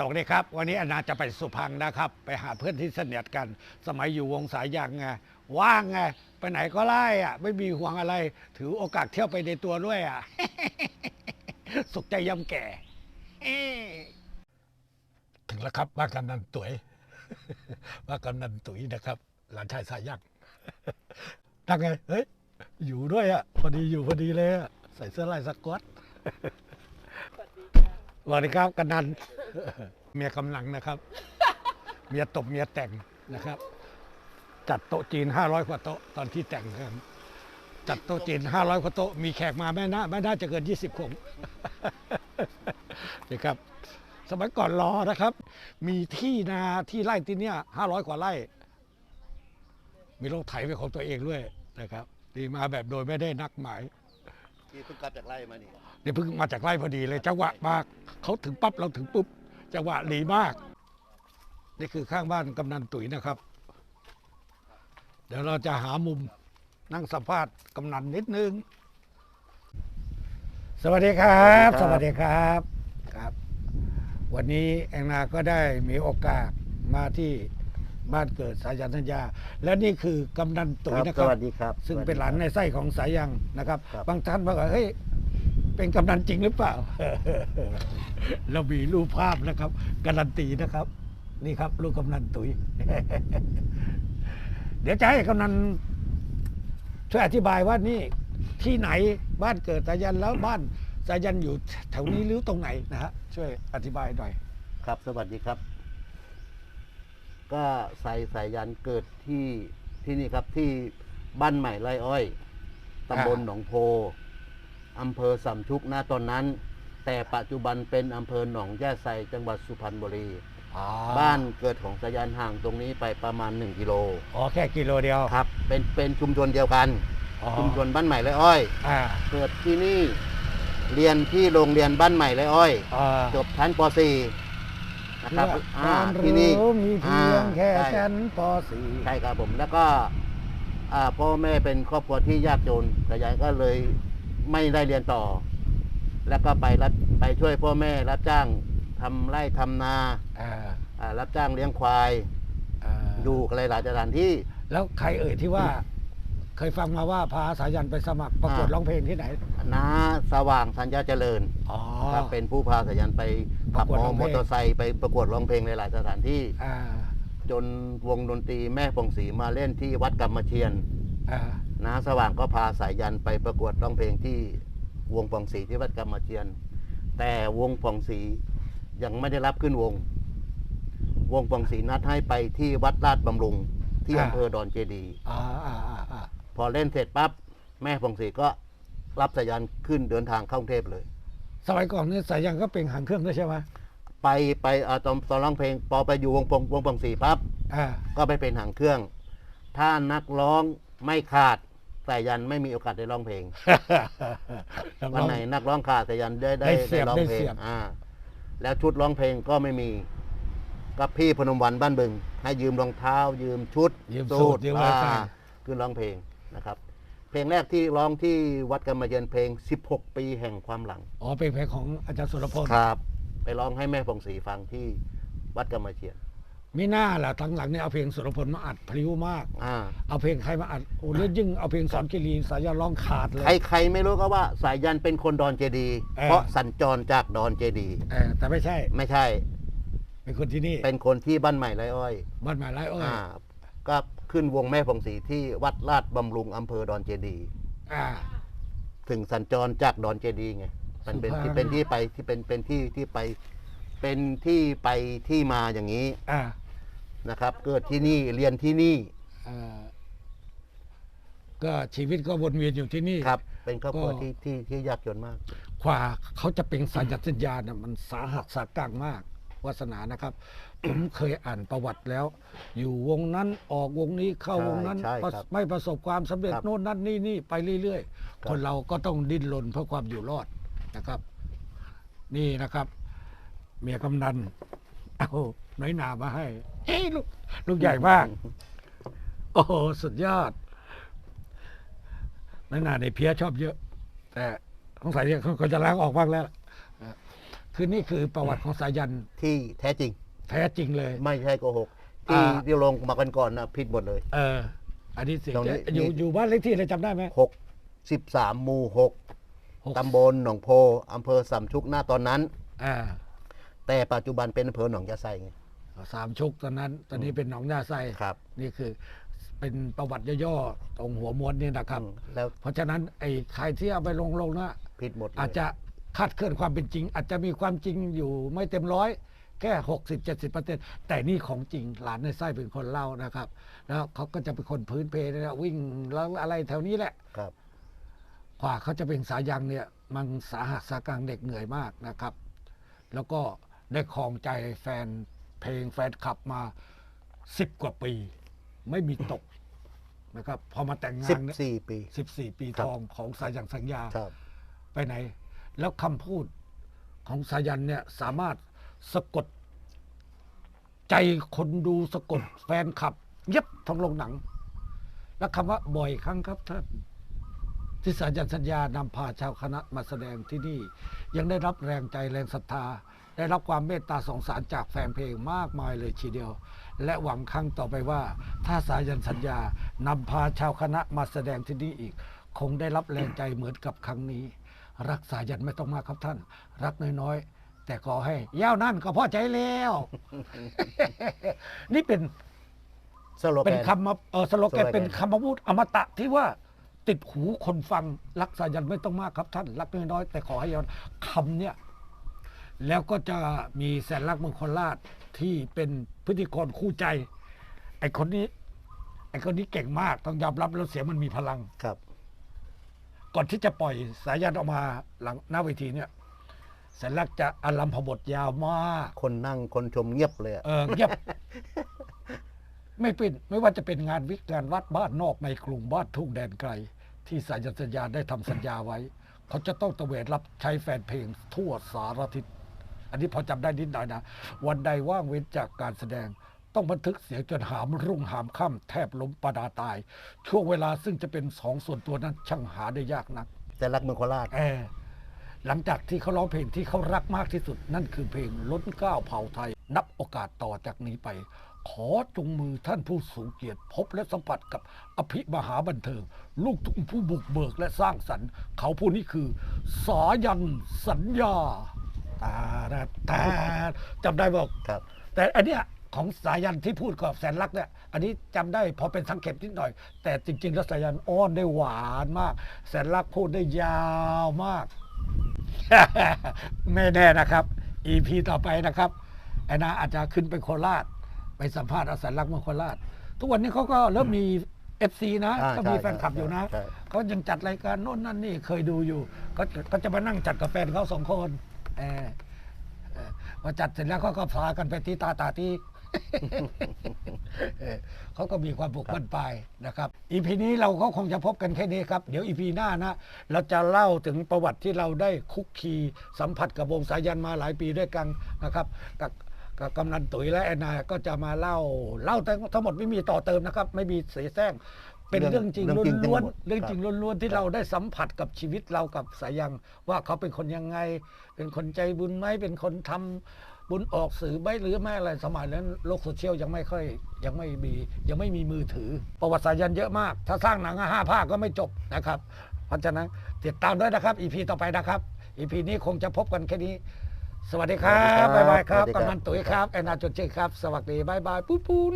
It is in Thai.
สวัสดีครับ วันนี้อนาจะไปสุพรรณนะครับ ไปหาเพื่อนที่สนิทกัน สมัยอยู่วงสายยางไงว่างไงไปไหนก็ไล่อะ ไม่มีห่วงอะไร ถือโอกาสเที่ยวไปในตัวด้วยอะ สุขใจยำแก่ ถึงแล้วครับบ้านกำนันตุ๋ยบ้านกำนันตุ๋ยนะครับ หลานชายสายยักษ์ตั้งไงเฮ้ยอยู่ด้วยอะพอดีอยู่พอดีเลยอะใส่เสื้อลายสก๊อต สวัสดีครับกำนันเมียกำลังนะครับ เมียตบเมียแต่งนะครับ จัดโต๊ะจีนห้าร้อยกว่าโต๊ะตอนที่แต่งกันจัดโต๊ะจีนห้าร้อยกว่าโต๊ะมีแขกมาไม่น่าไม่น่าจะเกินยี่สิบคงนี่ครับ สมัยก่อนรอนะครับ มีที่นาที่ไร่ที่เนี้ยห้าร้อยกว่าไร่ มีรถไถเป็นของตัวเองด้วยนะครับดีมาแบบโดยไม่ได้นัดหมาย ที่เพิ่งกลับจากไร่มานี่นี่เพิ่งมาจากไร่พอดีเลยจังหวะมากเขาถึงปั๊บเราถึงปุ๊บจังหวะดีมาก นี่คือข้างบ้านกำนันตุ๋ยนะครับ เดี๋ยวเราจะหามุมนั่งสัมภาษณ์กำนันนิดนึง สวัสดีครับ สวัสดีครับครับ วันนี้แองนาก็ได้มีโอกาสมาที่ บ้านเกิดสายันธัญญา และนี่คือกำนันตุ๋ยนะคสรับวัสดีครับ ซึ่งเป็นหลานในไส้ของสายยังนะครับครับ บางท่านบอกว่าเฮ้ยเป็นกำนันจริงหรือเปล่า เรามีรูปภาพนะครับ การันตีนะครับ นี่ครับ ลูกกำนันตุ๋ย เดี๋ยวจะให้กำนันช่วยอธิบายว่านี่ที่ไหนบ้านเกิดสายันแล้วบ้านสายันอยู่แถวนี้หรือตรงไหนนะฮะช่วยอธิบายหน่อย ครับ สวัสดีครับ ก็สายสายยันเกิดที่ที่นี่ครับที่บ้านใหม่ไรอ้อยตำบลอ่าหนองโพอำเภอสำชุกณตอนนั้น แต่ปัจจุบันเป็นอำเภอหนองย่าไซจังหวัดสุพรรณบุรีบ้านเกิดของสายันห่างตรงนี้ไปประมาณ 1 กิโลอ๋อแค่กิโลเดียวครับ เป็นเป็นชุมชนเดียวกันอ๋อชุมชนบ้านใหม่ไรอ้อยอ่าเกิดที่นี่เรียนที่โรงเรียนบ้านใหม่ไรอ้อยอ่าจบชั้นป .4 นะครับและอ่าความที่นี่รู้มีเพียงแค่อ่าใช่ชั้นป ใช่ครับผมแล้วก็อ่าพ่อแม่เป็นครอบครัวที่ยากจนแต่ยายก็เลยไม่ได้เรียนต่อ แล้วก็ไปรับไปช่วยพ่อแม่รับจ้างทำไร่ทำนา .4 อ่าอ่ารับจ้างเลี้ยงควาย อ่าอยู่หลายๆสถานที่ แล้วใครเอ่ยที่ว่า เคยฟังมาว่าพาสายันไปสมัครประกวดอ่าร้องเพลงที่ไหน น้าสว่างสัญญาเจริญอ๋อ ครับเป็นผู้พาสายันไปขับประกวดร้องเพมลองเตอร์ไซค์ไปประกวดร้องเพลงหลายๆสถานที่ อ่าจนวงดนตรีแม่ปองศรีมาเล่นที่วัดกรรมเชียนอ่าน้าสว่างก็พาสายยันไปประกวดร้องเพลงที่วงปองศรีที่วัดกรรมเชียน แต่วงปองศรียังไม่ได้รับขึ้นวง วงปองศรีนัดให้ไปที่วัดลาดบำรุงที่อำเภอดอนเจดีย์ อ่าอ่าอ่าอ่า พอเล่นเสร็จปั๊บแม่ปองศรีก็รับสายยันขึ้นเดินทางเข้ากรุงเทพเลย สมัยก่อนเนี่ยสายันก็เป็นหางเครื่องด้วยใช่ไหมไปไปเอ่อตอนตอนร้องเพลงพอไปอยู่วงปองวงปองศรีปั๊บอ่าก็ไปเป็นหางเครื่อง ถ้านักร้องไม่ขาดสายยันไม่มีโอกาสได้ร้องเพลง วันไหนนักร้องขาดสายันได้ได้ได้เสียบร้องได้เพลเสีงยบ อ่า แล้วชุดร้องเพลงก็ไม่มีก็พี่พนมวันบ้านบึง ให้ยืมรองเท้ายืมชุดยืมสูตรยืมอะไรอ่ากันขึ้นร้องเพลง นะครับ เพลงแรกที่ร้องที่วัดกรรมเย็นเพลง 16 ปีแห่งความหลัง อ๋อเป็นเพลงของอาจารย์สุรพลครับ ไปร้องให้แม่ฟองศรีฟังที่วัดกรรมเชียนมิน่าล่ะทั้งหลังเนี่ยเอาเพลงสุรพลมาอัดพริ้วมาก อ่า เอาเพลงใครมาอัดโอ้เลือดยิ่งเอาเพลงสอนกิรีสายันร้องขาดเลย ใครใครไม่รู้ก็ว่าสายยันเป็นคนดอนเจดีย์เออ เพราะสัญจรจากดอนเจดีย์เออแต่ไม่ใช่ ไม่ใช่เป็นคนที่นี่เป็นคนที่บ้านใหม่ไรอ้อย บ้านหมายไรอ้อยอ่าก็ ขึ้นวงแม่ผงศรีที่วัดลาดบำรุงอำเภอดอนเจดีย์อ่า ถึงสัญจรจากดอนเจดีย์ไงมันเป็นสุพรรณที่เป็นที่ไปที่เป็นเป็นที่ที่ไปเป็นที่ไปที่มาอย่างนี้อ่านะครับ เกิดที่นี่เรียนที่นี่เอ่อก็ชีวิตก็วนเวียนอยู่ที่นี่ ครับ เป็นครอบครัวก็ที่ที่ที่ยากจนมาก กว่าเขาจะเป็นสัญญาสัญญานะมันสาหัสสากังมาก วาสนานะครับ ผมเคยอ่านประวัติแล้ว อยู่วงนั้นออกวงนี้เข้าวงนั้นใช่ใช่ประครับไม่ประสบความสำเร็จครับ โน่นนั่นนี่นี่ไปเรื่อยครัๆบคนเราก็ต้องดิ้นรนเพื่อความอยู่รอดนะครับ นี่นะครับ เมียกำนันเอาน้อยหนามาให้ เอ้ยลูกลูกใหญ่มาก โอ้โหสุดยอดน้อยหนาในเพียชอบเยอะ แต่สงสัยเนี่ยเขาจะล้างออกบ้างแล้วล่ะ คือนี่คือประวัติของสายันที่แท้จริง แท้จริงเลย ไม่ใช่โกหกที่อ่า ที่ลงมากันก่อนนะผิดหมดเลย เออ อันนี้เสียงตรงนี้ อยู่นี่อยู่บ้านเลขที่อะไรจำได้ไหมหกสิบสามหมู่หกหกตำบลหนองโพอำเภอสามชุกหน้าตอนนั้น อ่าแต่ปัจจุบันเป็นอำเภอหนองยาไซไง สามชุกตอนนั้น ตอนนี้เป็นหนองยาไซครับ นี่คือ เป็นประวัติย่อๆตรงหัวม้วนนี่นะครับ อืมแล้วเพราะฉะนั้นไอ้ใครที่เอาไปลงลงนะ ผิดหมดเลยอาจจะ คาดเคลื่อนความเป็นจริง อาจจะมีความจริงอยู่ไม่เต็มร้อยแค่หกสิบเจ็ดสิบเปอร์เซ็นต์แต่นี่ของจริงหลานในไส้เป็นคนเล่านะครับแล้วเขาก็จะเป็นคนพื้นเพนะวิ่งแล้วอะไรแถวนี้แหละครับกว่าเขาจะเป็นสายังเนี่ย มันสาหัสสากังเด็กเหนื่อยมากนะครับ แล้วก็ได้ครองใจแฟนเพลงแฟนคลับมาสิบกว่าปี ไม่มีตกนะครับ พอมาแต่งงาสินบเนี่ยสี่ปีสิบสี่ปีครับทองของสายันสัญญาครับไปไหน แล้วคำพูดของสายันเนี่ยสามารถสะกด ใจคนดูสะกดแฟนคลับ เย็บทองลงหนัง แล้วคำว่าบ่อยครั้งครับท่านที่สายันสัญญานำพาชาวคณะมาแสดงที่นี่ ยังได้รับแรงใจแรงศรัทธา ได้รับความเมตตาสงสารจากแฟนเพลงมากมายเลยทีเดียว และหวังครั้งต่อไปว่า ถ้าสายันสัญญานำพาชาวคณะมาแสดงที่นี่อีก คงได้รับแรงใจเหมือนกับครั้งนี้ รักสายันไม่ต้องมากครับท่าน รักน้อยๆ แต่ขอให้ยาวนั่นก็พอใจแล้ว นี่เป็นสโลแกเป็นนคำมาเออสโลแกนสโลแกน เป็นคำพูดอมตะที่ว่า ติดหูคนฟังรักสายันไม่ต้องมากครับท่าน รักน้อยๆแต่ขอให้ยาวคำเนี่ย แล้วก็จะมีแสนรักเมืองโคราชที่เป็นพิธีกรคู่ใจ ไอคนนี้ ไอคนนี้เก่งมากต้องยอมรับแล้วเสียงมันมีพลัง ครับ ก่อนที่จะปล่อยสายันออกมาหลังหน้าเวทีเนี่ยแสนรักจะอลัมพบทยาวมากคนนั่งคนชมเงียบเลยอะเออเงียบ ไม่เป็นไม่ว่าจะเป็นงานวิกงานวัดบ้านนอกในกรุงบ้านทุ่งแดนไกล ที่สายันสัญญาได้ทำสัญญาไว้ เขาจะต้องตระเวนรับใช้แฟนเพลงทั่วสารทิศอันนี้พอจำได้นิดหน่อยนะ วันใดว่างเว้นจากการแสดง ต้องบันทึกเสียงจนหามรุ่งหามค่ำแทบล้มประดาตาย ช่วงเวลาซึ่งจะเป็นสองส่วนตัวนั้นช่างหาได้ยากนัก แต่รักเมืองโคราชเออหลังจากที่เขาร้องเพลงที่เขารักมากที่สุด นั่นคือเพลงล้นเกล้าเผ่าไทย นับโอกาสต่อจากนี้ไป ขอจงมือท่านผู้สูงเกียรติ พบและสัมผัสกับอภิมหาบันเทิง ลูกทุ่งผู้บุกเบิกและสร้างสรรค์ เขาผู้นี้คือ สายันสัญญาตาดาตาจำได้บอกครับ แต่อันเนี้ย ของสายันที่พูดกับแสนรักเนี่ยอันนี้จำได้พอเป็นสังเกตนิดหน่อย แต่จริง ๆ แล้วสายันอ้อนได้หวานมาก แสนรักพูดได้ยาวมาก ไม่แน่นะครับ EP ต่อไปนะครับแอนนาอาจจะขึ้นไปโคราช ไปสัมภาษณ์เอาแสนรักเมืองโคราช ทุกวันนี้เขาก็เริ่มมี FC นะอ่าก็มีใช่แฟนคลับอยู่นะใช่เขายังจัดรายการโน่นนั่นนี่เคยดูอยู่ก็ก็จะมานั่งจัดกับแฟนเขาสองคนเออเออพอจัดเสร็จแล้วเขาก็พากันไปที่ตาตาที่ เออเขาก็มีความผูกพันไปนะครับอีพีนี้เราก็คงจะพบกันแค่นี้ครับ เดี๋ยวอีพีหน้านะเราจะเล่าถึงประวัติที่เราได้คุกคีสัมผัสกับวงสายันมาหลายปีด้วยกันนะครับกับกับกำนันตุ๋ยและแอนนาก็จะมาเล่าเล่าทั้งหมดไม่มีต่อเติมนะครับ ไม่มีเสียแซงเป็นเรื่องจริงเรื่องจริงล้วนทั้งหมดๆเรื่องจริงครับล้วนๆที่เราได้สัมผัสกับชีวิตเรากับสายันว่าเขาเป็นคนยังไง เป็นคนใจบุญไหมเป็นคนทำ บุญออกสื่อไหมหรือไม่อะไรสมัยนั้นโลกโซเชียลยังไม่ค่อยยังไม่มียังไม่มีมือถือ ประวัติสายันเยอะมาก ถ้าสร้างหนังห้าภาคก็ไม่จบนะครับเพราะฉะนั้นติดตามด้วยนะครับอีพีต่อไปนะครับอีพีนี้คงจะพบกันแค่นี้ สวัสดีครัสวับสดีครับบ๊ายบายครับสวัสดีครับกำนันตุ๋ยครับแอนนาจดเจครับ สวัสดีบ๊ายบายปุ๊บปุ๊บ